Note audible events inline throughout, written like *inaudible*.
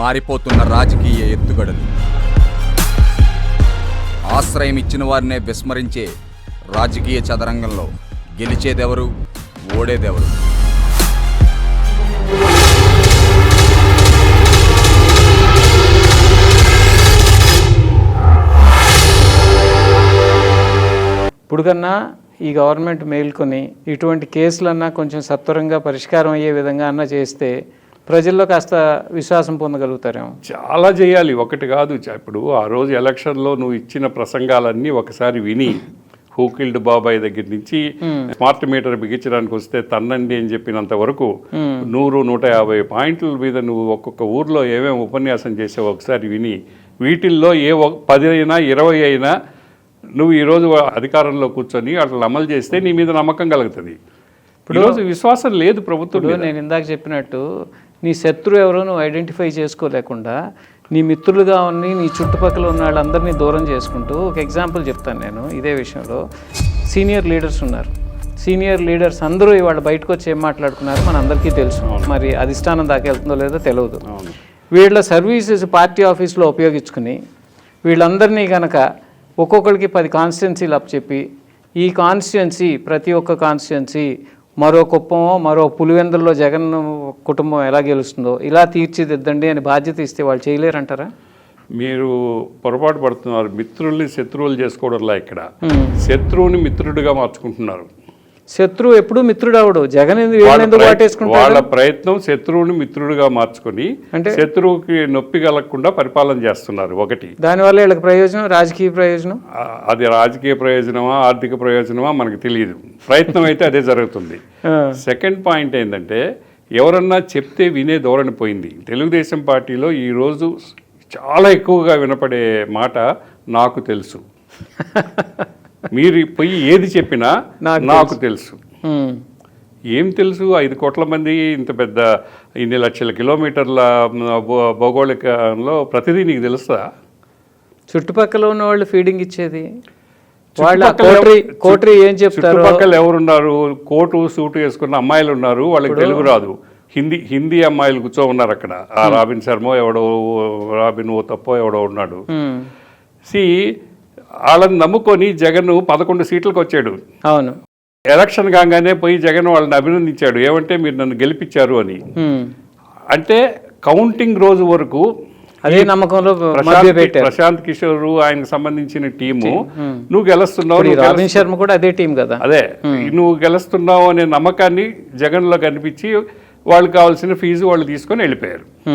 మారిపోతున్న రాజకీయ ఎత్తుగడలు. ఆశ్రయం ఇచ్చిన వారినే విస్మరించే రాజకీయ చదరంగంలో గెలిచేదెవరు? ఓడేదెవరు? ఇప్పుడు కన్నా ఈ గవర్నమెంట్ మేల్కొని ఇటువంటి కేసులన్నా కొంచెం సత్వరంగా పరిష్కారం అయ్యే విధంగా అన్నా చేస్తే ప్రజల్లో కాస్త విశ్వాసం పొందగలుగుతారేమో. చాలా చేయాలి. ఒకటి కాదు. ఇప్పుడు ఆ రోజు ఎలక్షన్లో నువ్వు ఇచ్చిన ప్రసంగాలన్నీ ఒకసారి విని హూకిల్డ్ బాబాయ్ దగ్గర నుంచి స్మార్ట్ మీటర్ బిగించడానికి వస్తే తన్నండి అని చెప్పినంత వరకు నూరు నూట యాభై పాయింట్ల మీద నువ్వు ఒక్కొక్క ఊర్లో ఏమేమి ఉపన్యాసం చేసావో ఒకసారి విని వీటిల్లో ఏ పది అయినా ఇరవై అయినా నువ్వు ఈరోజు అధికారంలో కూర్చొని అట్లా అమలు చేస్తే నీ మీద నమ్మకం కలుగుతుంది. ఈరోజు విశ్వాసం లేదు ప్రభుత్వం. నేను ఇందాక చెప్పినట్టు నీ శత్రువు ఎవరో నువ్వు ఐడెంటిఫై చేసుకోలేకుండా నీ మిత్రులుగా ఉన్ని నీ చుట్టుపక్కల ఉన్న వాళ్ళందరినీ దూరం చేసుకుంటూ ఒక ఎగ్జాంపుల్ చెప్తాను నేను ఇదే విషయంలో. సీనియర్ లీడర్స్ ఉన్నారు. సీనియర్ లీడర్స్ అందరూ ఇవాళ బయటకు వచ్చి ఏం మాట్లాడుకున్నారు మన అందరికీ తెలుసు మరి అధిష్టానం దాకా వెళ్తుందో లేదో తెలియదు. వీళ్ళ సర్వీసెస్ పార్టీ ఆఫీస్లో ఉపయోగించుకుని వీళ్ళందరినీ కనుక ఒక్కొక్కరికి పది కాన్స్టిట్యున్సీలు అప్పచెప్పి ఈ కాన్స్టిట్యున్సీ ప్రతి ఒక్క కాన్స్టిట్యున్సీ మరో కుప్పమో మరో పులివెందుల్లో జగన్ కుటుంబం ఎలా గెలుస్తుందో ఇలా తీర్చిదిద్దండి అని బాధ్యత ఇస్తే వాళ్ళు చేయలేరంటారా? మీరు పొరపాటు పడుతున్నారు. మిత్రుల్ని శత్రువులు చేసుకోవడంలా ఇక్కడ. శత్రువుని మిత్రుడిగా మార్చుకుంటున్నారు. శత్రువు ఎప్పుడు మిత్రుడు అవడు. జగన్ ఎందుకు వాళ్ళ వాటేసుకుంటాడు? ప్రయత్నం శత్రువుని మిత్రుడిగా మార్చుకొని అంటే- శత్రువుకి నొప్పి కలగకుండా పరిపాలన చేస్తున్నారు ఒకటి. దానివల్ల వీళ్ళకి ప్రయోజనం రాజకీయ ప్రయోజనం? అది రాజకీయ ప్రయోజనమా ఆర్థిక ప్రయోజనమా మనకు తెలియదు ప్రయత్నం అయితే అదే జరుగుతుంది. *laughs* సెకండ్ పాయింట్ ఏంటంటే ఎవరన్నా చెప్తే వినే ధోరణి పోయింది. తెలుగుదేశం పార్టీలో ఈరోజు చాలా ఎక్కువగా వినపడే మాట నాకు తెలుసు. *laughs* మీరు పోయి ఏది చెప్పినా నాకు తెలుసు. ఏం తెలుసు? ఐదు కోట్ల మంది ఇంత పెద్ద ఇన్ని లక్షల కిలోమీటర్ల భౌగోళికంలో ప్రతిదీ నీకు తెలుస్తా? చుట్టుపక్కల ఉన్న వాళ్ళు ఫీడింగ్ ఇచ్చేది కోటరీ ఏం చెప్తారు? చుట్టుపక్కల ఎవరున్నారు? కోటు సూటు వేసుకున్న అమ్మాయిలు ఉన్నారు. వాళ్ళకి తెలుగు రాదు. హిందీ హిందీ అమ్మాయిలు కూర్చో ఉన్నారు అక్కడ. ఆ రాబిన్ శర్మ ఎవడో రాబిన్ ఓ తప్పో ఎవడో ఉన్నాడు. సి వాళ్ళని నమ్ముకొని జగన్ పదకొండు సీట్లకు వచ్చాడు. అవును. ఎలక్షన్ కాగానే పోయి జగన్ వాళ్ళని అభినందించాడు. ఏమంటే మీరు నన్ను గెలిపించారు అని. అంటే కౌంటింగ్ రోజు వరకు అదే నమ్మకంలో ప్రశాంత్ కిషోర్ ఆయనకు సంబంధించిన టీము. నువ్వు గెలుస్తున్నావు రాబిన్ శర్మ కూడా అదే టీం కదా. అదే. నువ్వు గెలుస్తున్నావు అనే నమ్మకాన్ని జగన్లో కనిపించి వాళ్ళకి కావాల్సిన ఫీజు వాళ్ళు తీసుకొని వెళ్ళిపోయారు.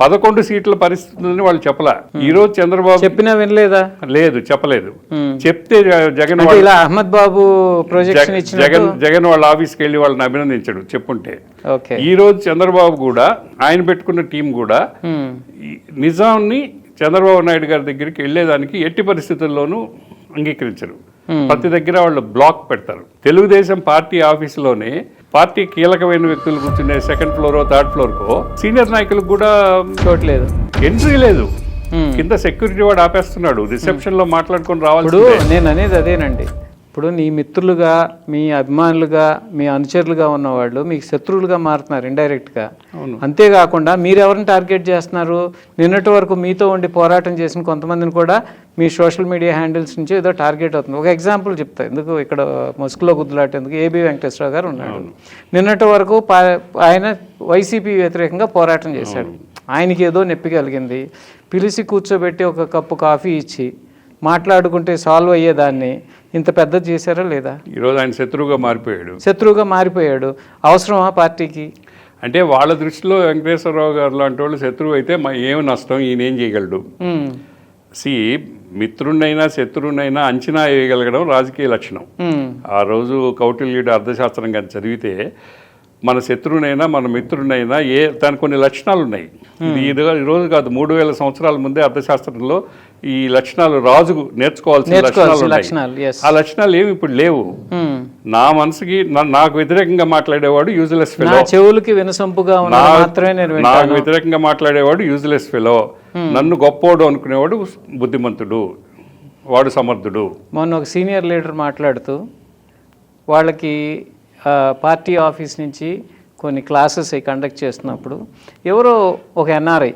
పదకొండు సీట్ల పరిస్థితులని వాళ్ళు చెప్పలా. ఈ రోజు చంద్రబాబు చెప్పినా వినలేదా? లేదు చెప్పలేదు. చెప్తే జగన్ వాళ్ళ- ఇలా అహ్మద్ బాబు జగన్ జగన్ వాళ్ళ ఆఫీస్కి వెళ్ళి వాళ్ళని అభినందించాడు చెప్పుంటే. ఈ రోజు చంద్రబాబు కూడా ఆయన పెట్టుకున్న టీం కూడా నిజాంని చంద్రబాబు నాయుడు గారి దగ్గరికి వెళ్ళేదానికి ఎట్టి పరిస్థితుల్లోనూ అంగీకరించరు. ప్రతి దగ్గర వాళ్ళు బ్లాక్ పెడతారు. తెలుగుదేశం పార్టీ ఆఫీసులోనే పార్టీ కీలకమైన వ్యక్తులు కూర్చునే సెకండ్ ఫ్లోర్ థర్డ్ ఫ్లోర్కో సీనియర్ నాయకులకు కూడా చూడలేదు ఎంట్రీ లేదు. Hmm. కింద సెక్యూరిటీ వాడు ఆపేస్తున్నాడు. రిసెప్షన్లో మాట్లాడుకొని రావాల్సిందే. నేను అనేది అదేనండి. ఇప్పుడు నీ మిత్రులుగా మీ అభిమానులుగా మీ అనుచరులుగా ఉన్నవాళ్ళు మీకు శత్రువులుగా మారుతున్నారు ఇండైరెక్ట్గా. అంతేకాకుండా మీరు ఎవరిని టార్గెట్ చేస్తున్నారు? నిన్నటి వరకు మీతో ఉండి పోరాటం చేసిన కొంతమందిని కూడా మీ సోషల్ మీడియా హ్యాండిల్స్ నుంచి ఏదో టార్గెట్ అవుతుంది ఒక ఎగ్జాంపుల్ చెప్తా. ఎందుకు ఇక్కడ ముసుగులో గుద్దులాటేందుకు ఏబి వెంకటేశ్వరరావు గారు ఉన్నాడు. నిన్నటి వరకు ఆయన వైసీపీ వ్యతిరేకంగా పోరాటం చేశాడు. ఆయనకి ఏదో నొప్పి కలిగింది. పిలిచి కూర్చోబెట్టి ఒక కప్పు కాఫీ ఇచ్చి మాట్లాడుకుంటే సాల్వ్ అయ్యేదాన్ని ఇంత పెద్దది చేశారా లేదా? ఈరోజు ఆయన శత్రువుగా మారిపోయాడు. శత్రువుగా మారిపోయాడు. అవసరమా పార్టీకి? అంటే వాళ్ళ దృష్టిలో వెంకటేశ్వరరావు గారు లాంటి వాళ్ళు శత్రువు అయితే మా ఏం నష్టం ఈయన ఏం చేయగలడు? సి మిత్రుడినైనా శత్రువునైనా అంచనా వేయగలగడం రాజకీయ లక్షణం. ఆ రోజు కౌటిల్యుడు అర్థశాస్త్రం కానీ చదివితే మన శత్రువునైనా మన మిత్రుడినైనా ఏ దాని కొన్ని లక్షణాలు ఉన్నాయి ఇది ఇది ఈ రోజు కాదు మూడు వేల సంవత్సరాల ముందే అర్థశాస్త్రంలో ఈ లక్షణాలు రాజు నేర్చుకోవాల్సిన లక్షణాలు ఉన్నాయి. ఆ లక్షణాలు ఏమి ఇప్పుడు లేవు. ఉమ్. నా మనసుకి నాకు వ్యతిరేకంగా మాట్లాడేవాడు యూజ్లెస్ ఫెలో చెవులకి వినసొంపుగా ఉన్న మాత్రమే నాకు వ్యతిరేకంగా మాట్లాడేవాడు యూజ్లెస్ ఫెలో నన్ను గొప్పోడు అనుకునేవాడు బుద్ధిమంతుడు వాడు సమర్థుడు. మొన్న ఒక సీనియర్ లీడర్ మాట్లాడుతూ వాళ్ళకి పార్టీ ఆఫీస్ నుంచి కొన్ని క్లాసెస్ కండక్ట్ చేస్తున్నప్పుడు ఎవరో ఒక ఎన్ఆర్ఐ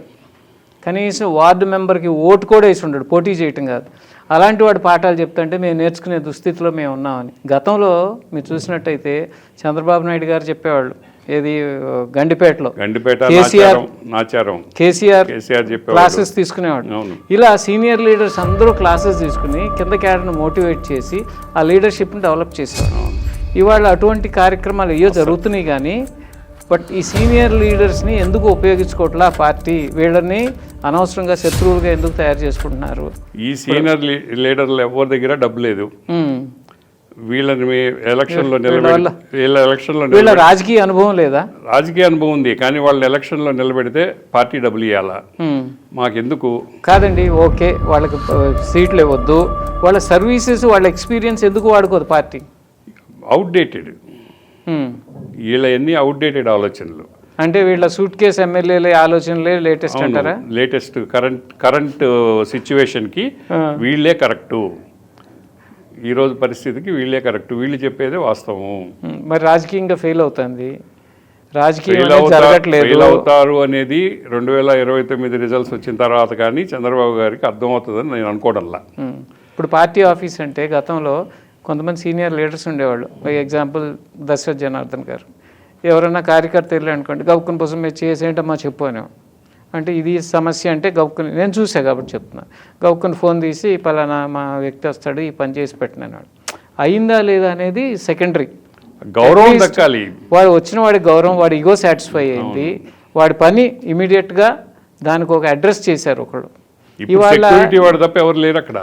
కనీసం వార్డు మెంబర్కి ఓటు కూడా వేసి ఉండడు పోటీ చేయటం కాదు. అలాంటి వాడు పాఠాలు చెప్తుంటే మేము నేర్చుకునే దుస్థితిలో మేము ఉన్నామని. గతంలో మీరు చూసినట్టయితే చంద్రబాబు నాయుడు గారు చెప్పేవాళ్ళు ఏది గండిపేటలో. గండిపేట కేసీఆర్ కేసీఆర్ క్లాసెస్ తీసుకునేవాడు. ఇలా సీనియర్ లీడర్స్ అందరూ క్లాసెస్ తీసుకుని కింద క్యాడర్ను మోటివేట్ చేసి ఆ లీడర్షిప్ని డెవలప్ చేసేవారు. ఇవాళ అటువంటి కార్యక్రమాలు ఏవో జరుగుతున్నాయి కానీ బట్ ఈ సీనియర్ లీడర్స్ని ఎందుకు ఉపయోగించుకోవట్లా ఆ పార్టీ? వీళ్ళని అనవసరంగా శత్రువులుగా ఎందుకు తయారు చేసుకుంటున్నారు? ఈ సీనియర్ లీడర్లు ఎవరి దగ్గర డబ్బు లేదు. వీళ్ళని ఎలక్షన్లో నిలబెడి వీళ్ళ ఎలక్షన్లో వీళ్ళ రాజకీయ అనుభవం లేదా? రాజకీయ అనుభవం ఉంది కానీ వాళ్ళని ఎలక్షన్లో నిలబెడితే పార్టీ డబ్బులు ఇవ్వాలా. మాకెందుకు? కాదండి ఓకే వాళ్ళకి సీట్లు ఇవ్వద్దు. వాళ్ళ సర్వీసెస్ వాళ్ళ ఎక్స్పీరియన్స్ ఎందుకు వాడుకోదు పార్టీ? అవుట్డేటెడ్. ఉమ్. వీళ్ళ ఎన్ని అవుట్డేటెడ్ ఆలోచనలు. అంటే వీళ్ళ సూట్ కేసు ఎమ్మెల్యేల ఆలోచనలే లేటెస్ట్ అంటారా? లేటెస్ట్ కరెంట్ కరెంట్ సిచ్యువేషన్కి వీళ్ళే కరెక్టు ఈరోజు పరిస్థితికి వీళ్ళే కరెక్ట్ వీళ్ళు చెప్పేదే వాస్తవం. మరి రాజకీయంగా ఫెయిల్ అవుతుంది. ఫెయిల్ అనేది అవుతారు అనేది రెండు వేల ఇరవై తొమ్మిది రిజల్ట్స్ వచ్చిన తర్వాత కానీ చంద్రబాబు గారికి అర్థమవుతుందని నేను అనుకోవడంలా. ఇప్పుడు పార్టీ ఆఫీస్ అంటే గతంలో కొంతమంది సీనియర్ లీడర్స్ ఉండేవాళ్ళు. ఫర్ ఎగ్జాంపుల్ దశరథ్ జనార్దన్ గారు. ఎవరైనా కార్యకర్త వెళ్ళి అనుకోండి గౌక్కుని కోసం మీరు చేసేంటమ్మా చెప్పు అని. అంటే ఇది సమస్య అంటే గౌక్కుని నేను చూసా కాబట్టి చెప్తున్నా. గౌక్కుని ఫోన్ తీసి పలానా మా వ్యక్తి వస్తాడు ఈ పని చేసి పెట్టినాడు అయిందా లేదా అనేది సెకండరీ. గౌరవం దక్కాలి. వాడు వచ్చిన వాడి గౌరవం వాడి ఇగో సాటిస్ఫై అయింది. వాడి పని ఇమీడియట్గా దానికి ఒక అడ్రస్ చేశారు ఒకళ్ళు. సెక్యూరిటీ వాడు తప్ప ఎవరు లేరు అక్కడ.